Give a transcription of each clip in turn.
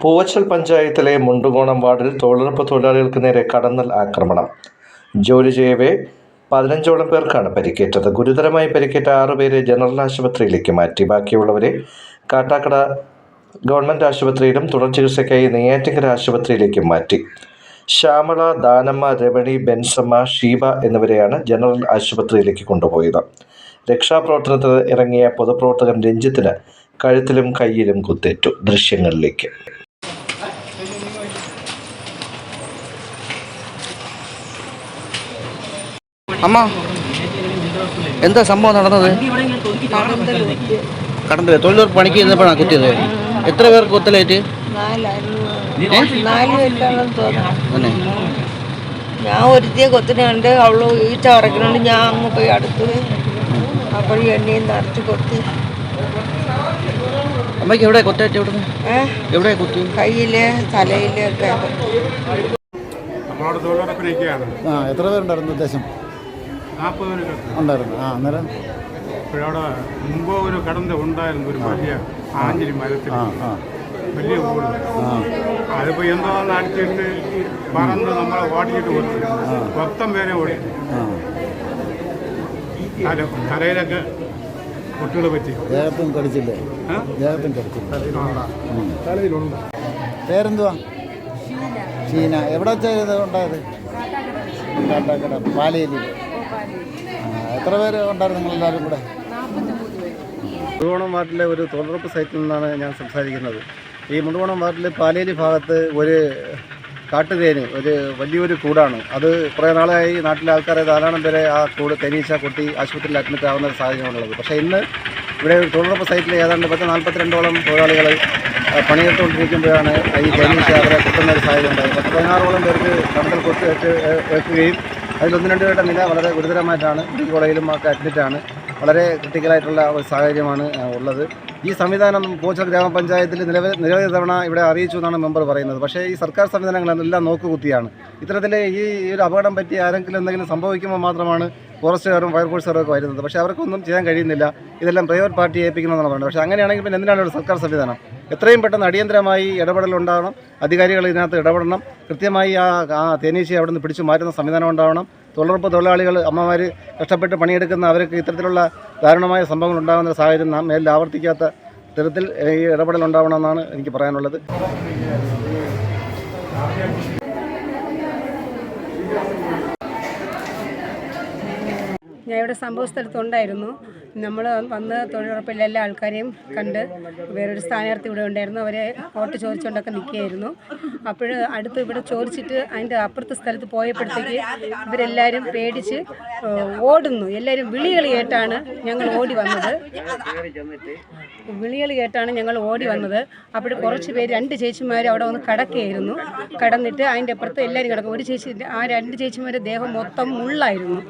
പൂവച്ചൽ പഞ്ചായത്തിലെ മുണ്ടുകോണം വാർഡിൽ തൊഴിലുറപ്പ് തൊഴിലാളികൾക്ക് നേരെ കടന്നൽ ആക്രമണം. ജോലി ചെയ്യവേ പതിനഞ്ചോളം പേർക്കാണ് പരിക്കേറ്റത്. ഗുരുതരമായി പരിക്കേറ്റ ആറുപേരെ ജനറൽ ആശുപത്രിയിലേക്ക് മാറ്റി. ബാക്കിയുള്ളവരെ കാട്ടാക്കട ഗവൺമെന്റ് ആശുപത്രിയിലും തുടർ ചികിത്സയ്ക്കായി നെയ്യാറ്റിങ്കര ആശുപത്രിയിലേക്കും മാറ്റി. ശ്യാമള ദാനമ്മ രമണി ബെൻസമ്മ ഷീബ എന്നിവരെയാണ് ജനറൽ ആശുപത്രിയിലേക്ക് കൊണ്ടുപോയത്. രക്ഷാപ്രവർത്തനത്തിന് ഇറങ്ങിയ പൊതുപ്രവർത്തകൻ രഞ്ജിത്തിന് കഴുത്തിലും കയ്യിലും കുത്തേറ്റു ദൃശ്യങ്ങളിലേക്ക്. അമ്മ എന്താ സംഭവം നടന്നത്? കടന്നില്ല? തൊഴിലുറപ്പ് പണിക്ക് ചെന്നപ്പോഴാണ് കുത്തിയത് എത്ര പേർക്ക് കുത്തലേറ്റ് ഞാൻ ഒരുത്തിയെ കൊത്തിനുണ്ട് അവൾ ഈച്ച അടക്കുന്നുണ്ട് ഞാൻ അങ്ങ് പോയി അടുത്ത് അപ്പോൾ എണ്ണയും നിറച്ച് കൊത്തി. അമ്മയ്ക്ക് എവിടെ കൊത്തേറ്റ് എവിടെ എവിടെ കുത്തി? കയ്യിൽ തലയിൽ ഒക്കെ ആ എത്ര പേരുണ്ടായിരുന്നു ഉദ്ദേശം? ഉണ്ടായിരുന്നു. ആ അന്നേരം അവിടെ മുമ്പ് ഒരു കടന്ത ഉണ്ടായിരുന്നു ഒരു വലിയ ആഞ്ഞിലി മരത്തിൽ വലിയ കൂട് അതിപ്പോ എന്തോന്ന് അടിച്ചിട്ട് പറന്ന് നമ്മളെ ഓടിച്ചിട്ട് കൊടുത്തു. മൊത്തം പേരെ ഓടി. തലയിലൊക്കെ കുട്ടികളെ പറ്റി. ദേഹത്തും കടിച്ചില്ലേ? ദേഹത്തും കടിച്ചില്ല? പേരെന്തുവാ? ഷീന. എവിടെ ഇത് ഉണ്ടായത്? കാട്ടാക്കട. പാലയിൽ എത്ര പേര് ഉണ്ടായിരുന്നു നിങ്ങളെല്ലാവരും കൂടെ? മുണ്ടുകോണം വാർഡിലെ ഒരു തൊഴിലുറപ്പ് സൈറ്റിൽ നിന്നാണ് ഞാൻ സംസാരിക്കുന്നത്. ഈ മുണ്ടുകോണം വാർഡിലെ പാലേലി ഭാഗത്ത് ഒരു കാട്ടുതേന് ഒരു വലിയൊരു കൂടാണ്. അത് കുറേ നാളായി നാട്ടിലെ ആൾക്കാരെ ധാരാളം പേരെ ആ കൂട് തേനീച്ച കൊട്ടി ആശുപത്രിയിൽ അഡ്മിറ്റ് ആവുന്ന ഒരു സാഹചര്യമാണുള്ളത്. പക്ഷേ ഇന്ന് ഇവിടെ തൊഴിലുറപ്പ് സൈറ്റിൽ ഏതാണ്ട് പത്ത് നാൽപ്പത്തിരണ്ടോളം തൊഴിലാളികൾ പണിയെടുത്തുകൊണ്ടിരിക്കുമ്പോഴാണ് ഈ തേനീച്ച അവരെ കൊട്ടുന്ന ഒരു സാഹചര്യം ഉണ്ടായത്. പത്ത് പതിനാറോളം പേർക്ക് കണ്ടൽ കൊത്ത് ഏൽക്കുകയും അതിലൊന്ന് രണ്ട് പേരുടെ നില വളരെ ഗുരുതരമായിട്ടാണ് മെഡിക്കൽ കോളേജിലും ഒക്കെ അഡ്മിറ്റാണ്. വളരെ ക്രിട്ടിക്കലായിട്ടുള്ള ഒരു സാഹചര്യമാണ് ഉള്ളത്. ഈ സംവിധാനം പോച്ചൽ ഗ്രാമപഞ്ചായത്തിൽ നിലവിൽ നിരവധി തവണ ഇവിടെ അറിയിച്ചു എന്നാണ് മെമ്പർ പറയുന്നത്. പക്ഷേ ഈ സർക്കാർ സംവിധാനങ്ങളെല്ലാം നോക്കുകുത്തിയാണ്. ഇത്തരത്തിൽ ഈ ഈ ഒരു അപകടം പറ്റി ആരെങ്കിലും എന്തെങ്കിലും സംഭവിക്കുമ്പോൾ മാത്രമാണ് ഫോറസ്റ്റുകാരും ഫയർഫോഴ്സുകാരും ഒക്കെ വരുന്നത്. പക്ഷേ അവർക്കൊന്നും ചെയ്യാൻ കഴിയുന്നില്ല. ഇതെല്ലാം പ്രൈവറ്റ് പാർട്ടി ഏൽപ്പിക്കണമെന്നാണ് പറയുന്നത്. പക്ഷേ അങ്ങനെയാണെങ്കിൽ പിന്നെ എന്തിനാണ് ഒരു സർക്കാർ സംവിധാനം? എത്രയും പെട്ടെന്ന് അടിയന്തരമായി ഇടപെടൽ ഉണ്ടാവണം അധികാരികൾ ഇതിനകത്ത് ഇടപെടണം. കൃത്യമായി ആ ആ തേനീശയെ അവിടെ നിന്ന് പിടിച്ചു മാറ്റുന്ന സംവിധാനം ഉണ്ടാവണം. തൊഴിലുറപ്പ് തൊഴിലാളികൾ അമ്മമാർ കഷ്ടപ്പെട്ട് പണിയെടുക്കുന്ന അവർക്ക് ഇത്തരത്തിലുള്ള ദാരുണമായ സംഭവങ്ങൾ ഉണ്ടാകുന്ന സാഹചര്യം നാം മേലിൽ ആവർത്തിക്കാത്ത തരത്തിൽ ഈ ഇടപെടൽ ഉണ്ടാവണമെന്നാണ് എനിക്ക് പറയാനുള്ളത്. ഞാൻ ഇവിടെ സംഭവ സ്ഥലത്തുണ്ടായിരുന്നു. നമ്മൾ വന്ന് തൊഴിലുറപ്പില്ല എല്ലാ ആൾക്കാരെയും കണ്ട് വേറൊരു സ്ഥാനാർത്ഥി ഇവിടെ ഉണ്ടായിരുന്നു. അവരെ വോട്ട് ചോദിച്ചുകൊണ്ടൊക്കെ നിൽക്കുകയായിരുന്നു. അപ്പോൾ അടുത്ത് ഇവിടെ ചോദിച്ചിട്ട് അതിന്റെ അപ്പുറത്തെ സ്ഥലത്ത് പോയപ്പോഴത്തേക്ക് ഇവരെല്ലാവരും പേടിച്ച് ഓടുന്നു. എല്ലാവരും വിളികൾ കേട്ടാണ് ഞങ്ങൾ ഓടി വന്നത്. വിളികൾ കേട്ടാണ് ഞങ്ങൾ ഓടി വന്നത്. അപ്പോൾ കുറച്ച് പേര് രണ്ട് ചേച്ചിമാർ അവിടെ വന്ന് കടക്കുകയായിരുന്നു. കടന്നിട്ട് അതിന്റെ അപ്പുറത്ത് എല്ലാവരും കിടക്കും. ഒരു ചേച്ചി ആ രണ്ട് ചേച്ചിമാരുടെ ദേഹം മൊത്തം മുള്ളായിരുന്നു.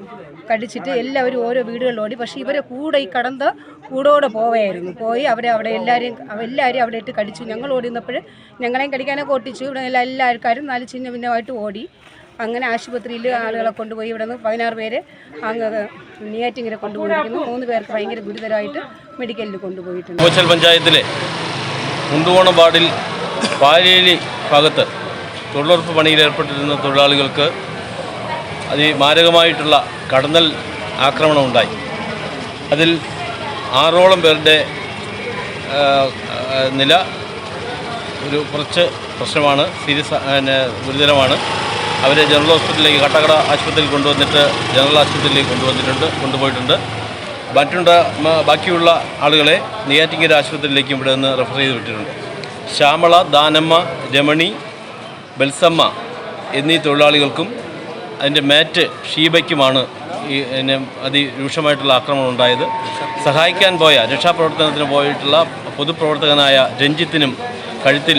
കടിച്ചിട്ട് എല്ലാവരും ഓരോ വീടുകളിൽ ഓടി. പക്ഷേ ഇവരെ കൂടെ ഈ കടന്ത കൂടോടെ പോവായിരുന്നു. പോയി അവരെ അവിടെ എല്ലാവരെയും എല്ലാവരും അവിടെ ഇട്ട് കടിച്ചു. ഞങ്ങൾ ഓടിയിരുന്നപ്പോൾ ഞങ്ങളെയും കടിക്കാനൊക്കെ ഓട്ടിച്ചു. ഇവിടെ എല്ലാ എല്ലാ ആൾക്കാരും നാല് ചിഹ്ന ഭിന്നമായിട്ട് ഓടി. അങ്ങനെ ആശുപത്രിയിൽ ആളുകളെ കൊണ്ടുപോയി. ഇവിടെ നിന്ന് പതിനാറ് പേര് അങ്ങ് നെയ്യാറ്റിങ്ങനെ കൊണ്ടുപോയിരിക്കുന്നു. മൂന്ന് പേർക്ക് ഭയങ്കര ഗുരുതരമായിട്ട് മെഡിക്കലിൽ കൊണ്ടുപോയിട്ടുണ്ട്. പഞ്ചായത്തിലെ മുണ്ടുകോണം വാർഡിൽ പാലേലി ഭാഗത്ത് തൊഴിലുറപ്പ് പണിയിൽ ഏർപ്പെട്ടിരുന്ന തൊഴിലാളികൾക്ക് അതിമാരകമായിട്ടുള്ള കടന്നൽ ആക്രമണം ഉണ്ടായി അതിൽ ആറോളം പേരുടെ നില ഒരു കുറച്ച് പ്രശ്നമാണ് സീരിയസ് പിന്നെ ഗുരുതരമാണ്. അവരെ ജനറൽ ഹോസ്പിറ്റലിലേക്ക് കട്ടകട ആശുപത്രിയിൽ കൊണ്ടുവന്നിട്ട് ജനറൽ ആശുപത്രിയിലേക്ക് കൊണ്ടുവന്നിട്ടുണ്ട് കൊണ്ടുപോയിട്ടുണ്ട്. മറ്റുണ്ട ബാക്കിയുള്ള ആളുകളെ നെയ്യാറ്റിങ്കര ആശുപത്രിയിലേക്കും ഇവിടെ നിന്ന് റെഫർ ചെയ്ത് വിട്ടിട്ടുണ്ട്. ശ്യാമള ദാനമ്മ രമണി ബൽസമ്മ എന്നീ തൊഴിലാളികൾക്കും അതിന്റെ മാറ്റ് ഷീബയ്ക്കുമാണ് ഈ പിന്നെ അതിരൂക്ഷമായിട്ടുള്ള ആക്രമണം ഉണ്ടായത്. സഹായിക്കാൻ പോയ രക്ഷാപ്രവർത്തനത്തിന് പോയിട്ടുള്ള പൊതുപ്രവർത്തകനായ രഞ്ജിത്തിനും കഴുത്തിൽ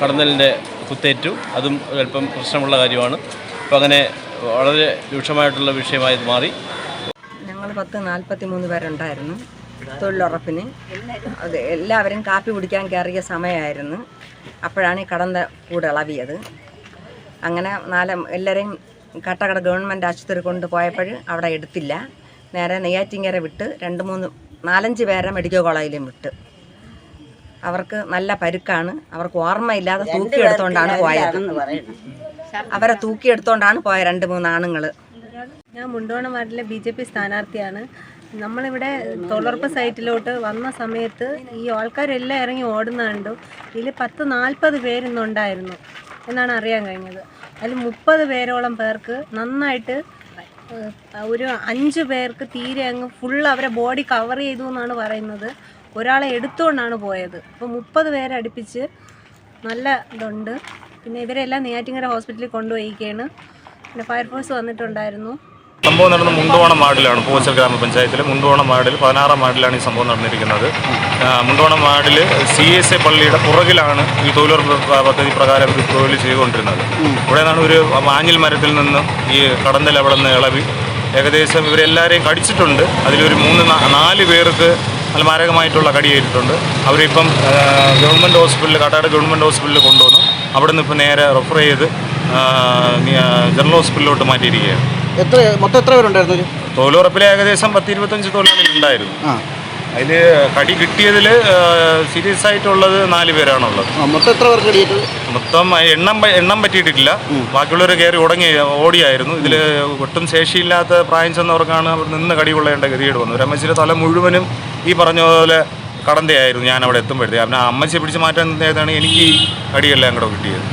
കടന്നലിന്റെ കുത്തേറ്റു. അതും അല്പം പ്രശ്നമുള്ള കാര്യമാണ്. അപ്പോൾ അങ്ങനെ വളരെ രൂക്ഷമായിട്ടുള്ള വിഷയമായി മാറി. ഞങ്ങൾ പത്ത് നാൽപ്പത്തി മൂന്ന് പേരുണ്ടായിരുന്നു തൊഴിലുറപ്പിന്. അത് എല്ലാവരും കാപ്പി കുടിക്കാൻ കയറിയ സമയമായിരുന്നു. അപ്പോഴാണ് ഈ കടന്ന കൂടെ ഇളവിയത്. അങ്ങനെ നാല് എല്ലാവരെയും കട്ടക്കട ഗവൺമെന്റ് ആശുപത്രി കൊണ്ടുപോയപ്പോൾ അവിടെ എടുത്തില്ല. നേരെ നെയ്യാറ്റിങ്കര വിട്ട് രണ്ട് മൂന്ന് നാലഞ്ച് പേരെ മെഡിക്കൽ കോളേജിലും വിട്ട്. അവർക്ക് നല്ല പരുക്കാണ്. അവർക്ക് ഓർമ്മയില്ലാതെ തൂക്കിയെടുത്തോണ്ടാണ് പോയത്. അവരെ തൂക്കിയെടുത്തോണ്ടാണ് പോയ രണ്ട് മൂന്ന് ആണുങ്ങൾ. ഞാൻ മുണ്ടോണം വാർഡിലെ ബി ജെ പി സ്ഥാനാർത്ഥിയാണ്. നമ്മളിവിടെ തൊഴിലുറപ്പ് സൈറ്റിലോട്ട് വന്ന സമയത്ത് ഈ ആൾക്കാരെല്ലാം ഇറങ്ങി ഓടുന്ന കണ്ടു. ഇതിൽ പത്ത് നാൽപ്പത് പേരിന്നുണ്ടായിരുന്നു എന്നാണ് അറിയാൻ കഴിഞ്ഞത്. അതിൽ മുപ്പത് പേരോളം പേർക്ക് നന്നായിട്ട് ഒരു അഞ്ച് പേർക്ക് തീരെ അങ്ങ് ഫുൾ അവരെ ബോഡി കവർ ചെയ്തു എന്നാണ് പറയുന്നത്. ഒരാളെ എടുത്തുകൊണ്ടാണ് പോയത്. അപ്പോൾ മുപ്പത് പേരെ അടുപ്പിച്ച് നല്ല ഇതുണ്ട്. പിന്നെ ഇവരെല്ലാം നെയ്യാറ്റിങ്ങര ഹോസ്പിറ്റലിൽ കൊണ്ടുപോയിക്കാണ് പിന്നെ ഫയർഫോഴ്സ് വന്നിട്ടുണ്ടായിരുന്നു. സംഭവം നടന്ന മുണ്ടോണം വാർഡിലാണ് പൂച്ചൽ ഗ്രാമപഞ്ചായത്തിലെ മുണ്ടോണം വാർഡിൽ പതിനാറാം വാർഡിലാണ് ഈ സംഭവം നടന്നിരിക്കുന്നത്. മുണ്ടോണ വാർഡിൽ സി എസ് എ പള്ളിയുടെ പുറകിലാണ് ഈ തൊഴിലുറപ്പ് പദ്ധതി പ്രകാരം ഒരു തൊഴിൽ ചെയ്തുകൊണ്ടിരുന്നത്. ഇവിടെ നിന്നാണ് ഒരു മാഞ്ഞിൽ മരത്തിൽ നിന്ന് ഈ കടന്തൽ അവിടെ നിന്ന് ഇളവി. ഏകദേശം ഇവരെല്ലാവരെയും കടിച്ചിട്ടുണ്ട്. അതിലൊരു മൂന്ന് നാല് പേർക്ക് നല്ല മാരകമായിട്ടുള്ള കടിയേറ്റിട്ടുണ്ട് അവരിപ്പം ഗവൺമെന്റ് ഹോസ്പിറ്റലിൽ കാട്ടാട് ഗവൺമെന്റ് ഹോസ്പിറ്റലിൽ കൊണ്ടുവന്നു. അവിടെ നിന്ന് ഇപ്പം നേരെ റെഫർ ചെയ്ത് ജനറൽ ഹോസ്പിറ്റലിലോട്ട് മാറ്റിയിരിക്കുകയാണ്. എത്ര മൊത്തം എത്ര പേരുണ്ടായിരുന്നു? തൊഴിലുറപ്പിൽ ഏകദേശം പത്ത് ഇരുപത്തഞ്ച് തൊഴിലാളികൾ ഉണ്ടായിരുന്നു. അതിൽ കടി കിട്ടിയതിൽ സീരിയസ് ആയിട്ടുള്ളത് നാല് പേരാണുള്ളത്. മൊത്തം എത്ര പേർക്ക് കടിയേറ്റത് മൊത്തം എണ്ണം എണ്ണം പറ്റിയിട്ടില്ല ബാക്കിയുള്ളവർ കയറി ഉടങ്ങി ഓടിയായിരുന്നു. ഇതിൽ ഒട്ടും ശേഷിയില്ലാത്ത പ്രായം ചെന്നവർക്കാണ് അവർ നിന്ന് കടി കൊള്ളേണ്ട ഗതികേട് വന്നത്. ഒരു അമ്മച്ചിയുടെ തല മുഴുവനും ഈ പറഞ്ഞ പോലെ കടന്തയായിരുന്നു. ഞാൻ അവിടെ എത്തുമ്പോഴത്തേക്ക് അമ്മച്ചിയെ പിടിച്ച് മാറ്റാൻ നേരത്താണ് എനിക്ക് കടിയെല്ലാം കൂടെ കിട്ടിയത്.